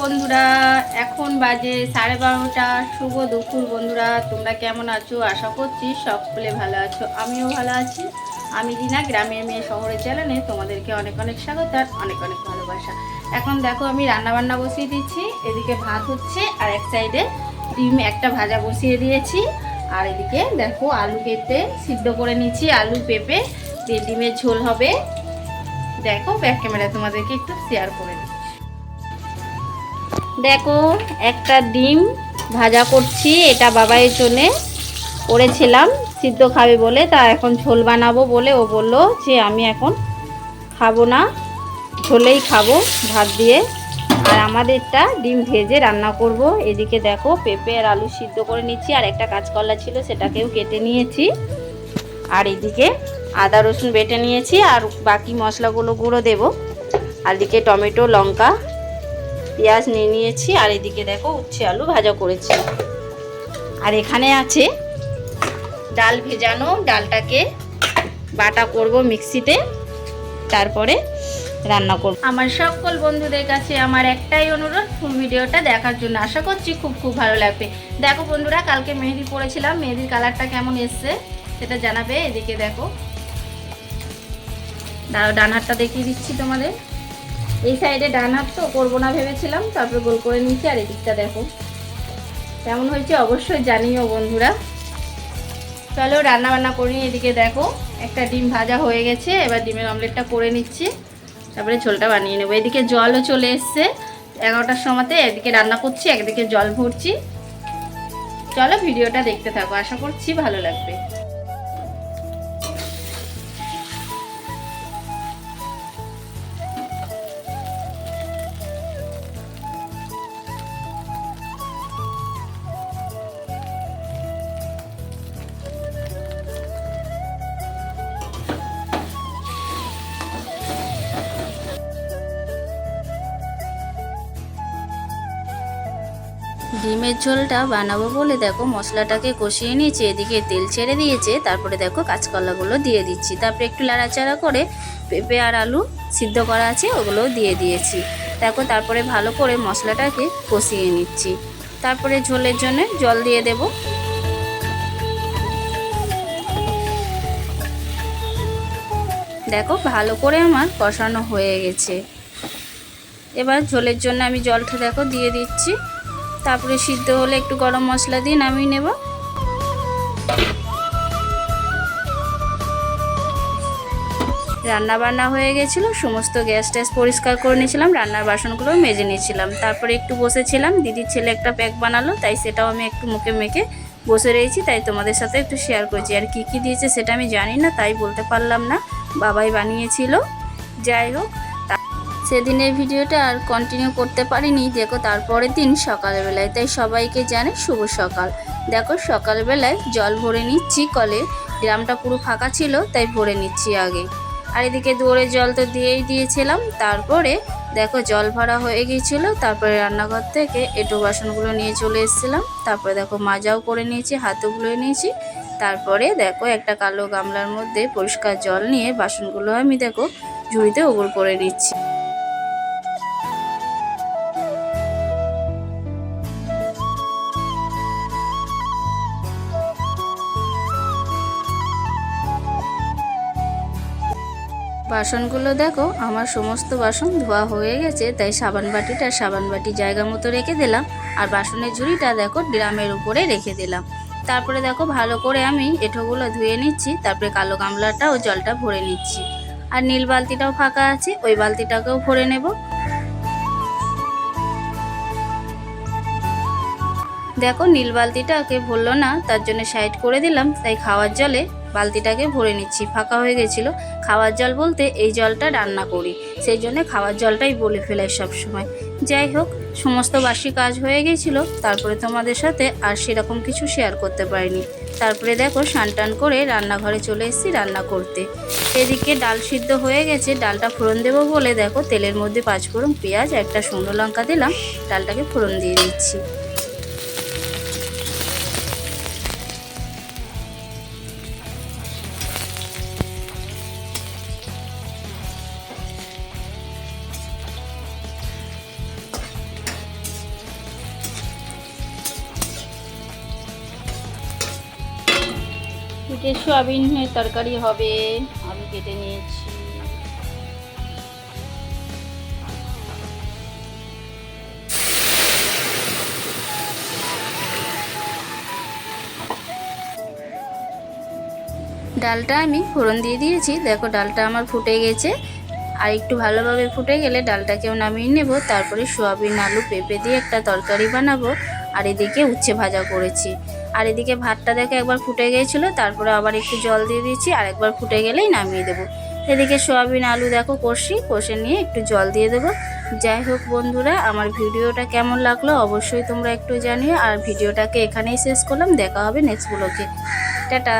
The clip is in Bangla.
বন্ধুরা, এখন বাজে সাড়ে বারোটা। শুভ দুপুর বন্ধুরা, তোমরা কেমন আছো? আশা করছি সকলে ভালো আছো, আমিও ভালো আছি। আমি রিনা, গ্রামের মেয়ে শহরের চ্যানেলে তোমাদেরকে অনেক অনেক স্বাগত আর অনেক অনেক ভালোবাসা। এখন দেখো, আমি রান্না বান্না বসিয়ে দিচ্ছি। এদিকে ভাত হচ্ছে, আর এক সাইডে ডিম, একটা ভাজা বসিয়ে দিয়েছি। আর এদিকে দেখো, আলু কেটে সিদ্ধ করে নিচ্ছি আলু পেঁপে দিয়ে ডিমের ঝোল হবে। দেখো, ব্যাক ক্যামেরা তোমাদেরকে একটু শেয়ার করে দিচ্ছি দেখো, একটা ডিম ভাজা করছি, এটা বাবাইয়ের জন্যে করেছিলাম। সিদ্ধ খাবে বলে তা এখন ঝোল বানাবো বলে ও বলল যে আমি এখন খাব না, ঝোলেই খাব ভাত দিয়ে। আর আমাদেরটা ডিম ভেজে রান্না করব। এদিকে দেখো, পেঁপে আর আলু সিদ্ধ করে নিচ্ছি, আর একটা কাঁচকলা ছিল সেটাকেও কেটে নিয়েছি। আর এদিকে আদা রসুন বেটে নিয়েছি, আর বাকি মশলাগুলো গুঁড়ো দেবো। আর এদিকে টমেটো, লঙ্কা পেঁয়াজ নিয়ে নিয়েছি, আর এদিকে দেখো উচ্ছে আলু ভাজা করেছি। আর এখানে আছে ডাল ভেজানো, ডালটাকে বাটা করব মিক্সিতে, তারপরে রান্না করব। আমার সকল বন্ধুদের কাছে আমার একটাই অনুরোধ, ফুল ভিডিওটা দেখার জন্য আশা করছি খুব খুব ভালো লাগবে। দেখো বন্ধুরা, কালকে মেহেদি পরেছিলাম মেহেদির কালারটা কেমন এসছে সেটা জানাবে। এদিকে দেখো। ডান হাতটা দেখিয়ে দিচ্ছি তোমাদের। এই সাইডে ডান হাত তো করব না ভেবেছিলাম, তারপর গোল করে নিচ্ছি আর এদিকটা দেখো। কেমন হয়েছে অবশ্যই জানিও বন্ধুরা। চলো রান্না বান্না করি, এদিকে দেখো, একটা ডিম ভাজা হয়ে গেছে, এবার ডিমের অমলেটটা করে নিচ্ছি। তারপরে ঝোলটা বানিয়ে নেব। এদিকে জলও চলে এসছে, এগারোটার সময়তে এদিকে রান্না করছি, একদিকে জল ভরছি। চলো ভিডিওটা দেখতে থাকো, আশা করছি ভালো লাগবে। ডিমের ঝোলটা বানাবো বলে দেখো, মশলাটাকে কষিয়ে নিয়েছি, এদিকে তেল ছেড়ে দিয়েছে, তারপরে দেখো কাঁচকলাগুলো দিয়ে দিচ্ছি। তারপরে একটু লাড়াচাড়া করে পেঁপে আর আলু সিদ্ধ করা আছে, ওগুলোও দিয়ে দিয়েছি। দেখো, তারপরে ভালো করে মশলাটাকে কষিয়ে নিচ্ছি। তারপরে ঝোলের জন্য জল দিয়ে দেব। দেখো, ভালো করে আমার কষানো হয়ে গেছে। এবার ঝোলের জন্য আমি জলটা দেখো দিয়ে দিচ্ছি। তারপরে সিদ্ধ হলে একটু গরম মশলা দিয়ে নামিয়ে নেব। রান্না বান্না হয়ে গেছিল, সমস্ত গ্যাস ট্যাস পরিষ্কার করে নিয়েছিলাম, রান্নার বাসনগুলো মেজে নিয়েছিলাম। তারপরে একটু বসেছিলাম, দিদির ছেলে একটা প্যাক বানালো, তাই সেটাও আমি একটু মুখে মেখে বসে রয়েছি, তাই তোমাদের সাথে একটু শেয়ার করেছি। আর কী কী দিয়েছে সেটা আমি জানি না, তাই বলতে পারলাম না, বাবাই বানিয়েছিল। যাই হোক সেদিনের ভিডিওটা আর কন্টিনিউ করতে পারিনি। দেখো তারপরের দিন সকালবেলায় তাই সবাইকে জানে শুভ সকাল। দেখো সকালবেলায় জল ভরে নিচ্ছি কলে। গ্রামটা পুরো ফাঁকা ছিল, তাই ভরে নিচ্ছি আগে। আর এদিকে দৌড়ে জল তো দিয়েই দিয়েছিলাম। তারপরে দেখো জল ভরা হয়ে গিয়েছিল। তারপরে রান্নাঘর থেকে এঁটো বাসনগুলো নিয়ে চলে এসেছিলাম। তারপরে দেখো মাজাও করে নিয়েছি হাতও ধুয়ে নিয়েছি তারপরে দেখো একটা কালো গামলার মধ্যে পরিষ্কার জল নিয়ে বাসনগুলো আমি দেখো ঝুড়িতে ওগর করে নিচ্ছি। বাসনগুলো দেখো, আমার সমস্ত বাসন ধোয়া হয়ে গেছে, তাই সাবান বাটিটা সাবান বাটি জায়গা মতো রেখে দিলাম, আর বাসনের ঝুড়িটা দেখো ড্রামের উপরে রেখে দিলাম। তারপরে দেখো ভালো করে আমি এঁঠোগুলো ধুয়ে নিচ্ছি, তারপরে কালো গামলাটাও জলটা ভরে নিচ্ছি। আর নীল বালতিটাও ফাঁকা আছে, ওই বালতিটাকেও ভরে নেব। দেখো নীল বালতিটাকে ভরলো না, তার জন্য সাইড করে দিলাম, তাই খাওয়ার জলে বালতিটাকে ভরে নিচ্ছি। ফাঁকা হয়ে গেছিল। খাওয়ার জল বলতে এই জলটা রান্না করি। সেই জন্য খাওয়ার জলটাই বলে ফেলাই সবসময়। যাই হোক, সমস্ত বাসি কাজ হয়ে গেছিল। তারপরে তোমাদের সাথে আর সেরকম কিছু শেয়ার করতে পারিনি। তারপরে দেখো টান করে রান্নাঘরে চলে এসেছি রান্না করতে। এদিকে ডাল সিদ্ধ হয়ে গেছে। ডালটা ফোড়ন দেবো বলে দেখো, তেলের মধ্যে পাঁচ পাঁচফোড়ন পেঁয়াজ, একটা শুকনো লঙ্কা দিলাম। ডালটাকে ফোড়ন দিয়ে দিচ্ছি। এদিকে সোয়াবিনের তরকারি হবে। আলু কেটে নিয়েছি। ডালটা আমি ফোড়ন দিয়ে দিয়েছি। দেখো ডালটা আমার ফুটে গেছে। আর একটু ভালোভাবে ফুটে গেলে ডালটাকেও নামিয়ে নেব। তারপরে সোয়াবিন, আলু, পেঁপে দিয়ে একটা তরকারি বানাবো। আর এদিকে উচ্ছে ভাজা করেছি। আর এদিকে ভাতটা দেখে একবার ফুটে গিয়েছিল, তারপরে আবার একটু জল দিয়ে দিয়েছি, আর একবার ফুটে গেলেই নামিয়ে দেবো। এদিকে সোয়াবিন আলু দেখো কষি, কষে নিয়ে একটু জল দিয়ে দেবো। যাই হোক বন্ধুরা, আমার ভিডিওটা কেমন লাগল অবশ্যই তোমরা একটু জানিও, আর ভিডিওটাকে এখানেই শেষ করলাম, দেখা হবে নেক্সট ব্লগে টাটা!